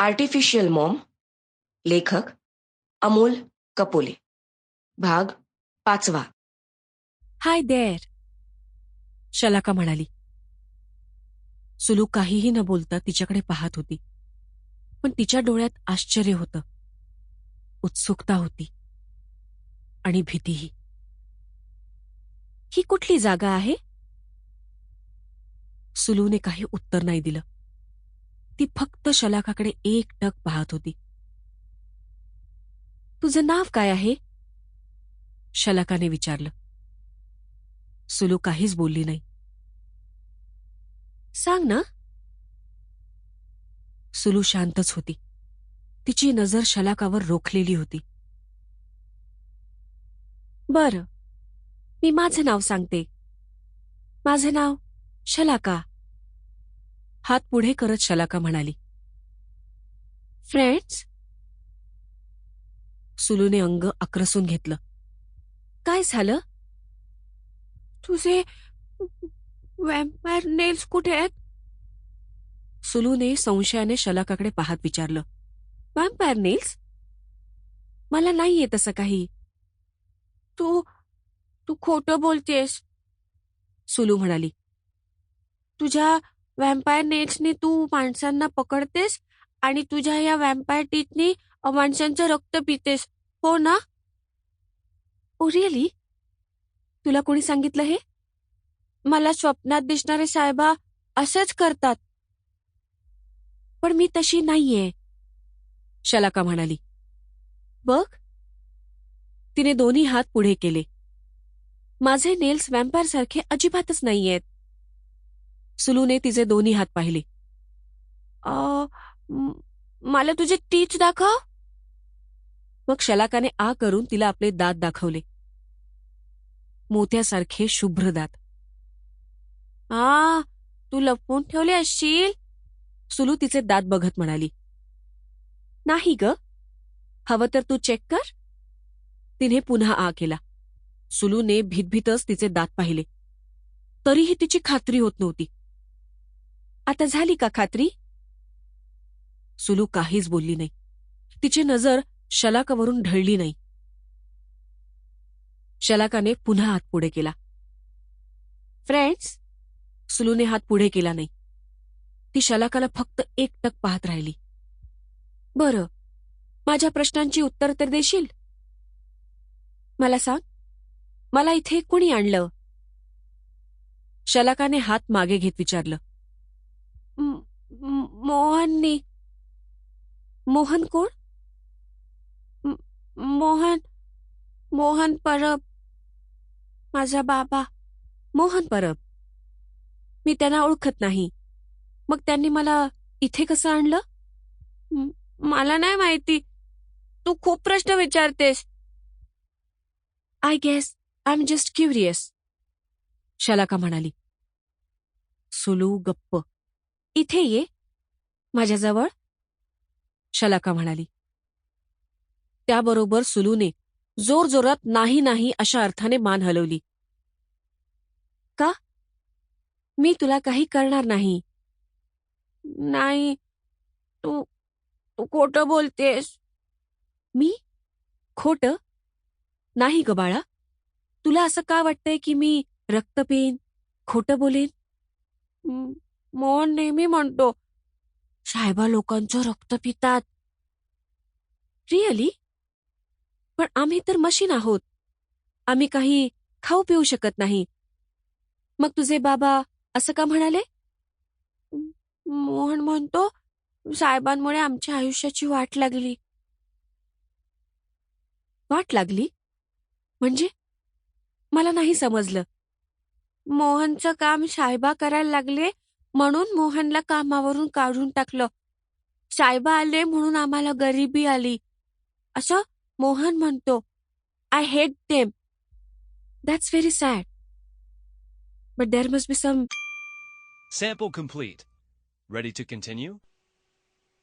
Artificial Maugham लेखक अमोल कपोले. भाग पाचवा. हाय देर शलाका म्हणाली. सुलू काहीही न बोलता तिच्याकडे पाहत होती. पण तिच्या डोळ्यात आश्चर्य होतं. उत्सुकता होती. आणि भीतीही. ही कुठली जागा आहे? सुलूने काही उत्तर नाही दिलं. ती फक्त शलाकाकडे एक टक पाहत होती. तुझं नाव काय आहे? शलाकाने विचारलं. सुलू काहीच बोलली नाही. सांग ना. सुलू शांतच होती. तिची नजर शलाकावर रोखलेली होती. बर. मी माझं नाव सांगते. माझं नाव शलाका. हात पुढे करत शलाका म्हणाली. फ्रेंड्स. सुलूने अंग आक्रसून घेतलं. काय झालं? तुझे वॅम्पायर नेल्स कुठे आहेत? सुलूने संशयाने शलाकाकडे पाहत विचारलं. वॅम्पायर नेल्स मला नाहीये तसं काही. तू तू खोटं बोलतेस. सुलू म्हणाली. तुझ्या व्हॅम्पायर नेल्सनी तू माणसांना पकडतेस आणि तुझ्या या व्हॅम्पायर टीथनी माणसांचं रक्त पितेस. हो ना? ओ रिअली तुला कोणी सांगितलं हे? मला स्वप्नात दिसणारे साहेबा असंच करतात. पण मी तशी नाहीये. शलाका म्हणाली. बघ. तिने दोन्ही हात पुढे केले. माझे नेल्स वॅम्पायर सारखे अजिबातच नाहीयेत. सुलूने तिचे दोन्ही हात पाहिले. मला तुझे टीच दाखव. मग शलाकाने आ करून तिला आपले दात दाखवले. मोत्यासारखे शुभ्र दात. आ तू लपवून ठेवले असशील? सुलू तिचे दात बघत म्हणाली. नाही ग. हवं तर तू चेक कर. तिने पुन्हा आ केला. सुलूने भीतभीतच तिचे दात पाहिले. तरीही तिची खात्री होत नव्हती. आता झाली का खात्री? सुलू काहीच बोलली नाही. तिची नजर शलाकावरून ढळली नाही. शलाकाने पुन्हा हात पुढे केला. फ्रेंड्स? सुलूने हात पुढे केला नाही. ती शलाकाला फक्त एक टक पाहत राहिली. बरं. माझ्या प्रश्नांची उत्तर तर देशील? मला सांग. मला इथे कुणी आणलं? शलाकाने हात मागे घेत विचारलं. मोहननी. मोहन कोण? मोहन मोहन परब. माझा बाबा. मोहन परब. मी त्यांना ओळखत नाही. मग त्यांनी मला इथे कसं आणलं? मला नाही माहिती. तू खूप प्रश्न विचारतेस. I guess I am just curious Shalaka म्हणाली. सुलू गप्प. इथे ये. माझ्याजवळ. शलाका म्हणाली. त्याबरोबर सुलूने जोरजोरात नाही नाही अशा अर्थाने मान हलवली. का? मी तुला काही करणार नाही. नाही. तू तू खोटं बोलतेस. मी? खोट? नाही ग बाळा. तुला असं का वाटतंय की मी रक्त पेन खोटं बोलेन? मोहन नेहमी म्हणतो साहेबा लोकांचं रक्त पितात. रिअली पण आम्ही तर मशीन आहोत. आम्ही काही खाऊ पिऊ शकत नाही. मग तुझे बाबा असं का म्हणाले? मोहन म्हणतो साहेबांमुळे आमच्या आयुष्याची वाट लागली. वाट लागली? म्हणजे? मला नाही समजलं. मोहनचं काम साहेबा करायला लागले म्हणून मोहनला कामावरून काढून टाकलं साहेबा आले म्हणून आम्हाला गरिबी आली असं मोहन म्हणतो I hate them that's very sad but there must be some Sample complete. Ready to continue?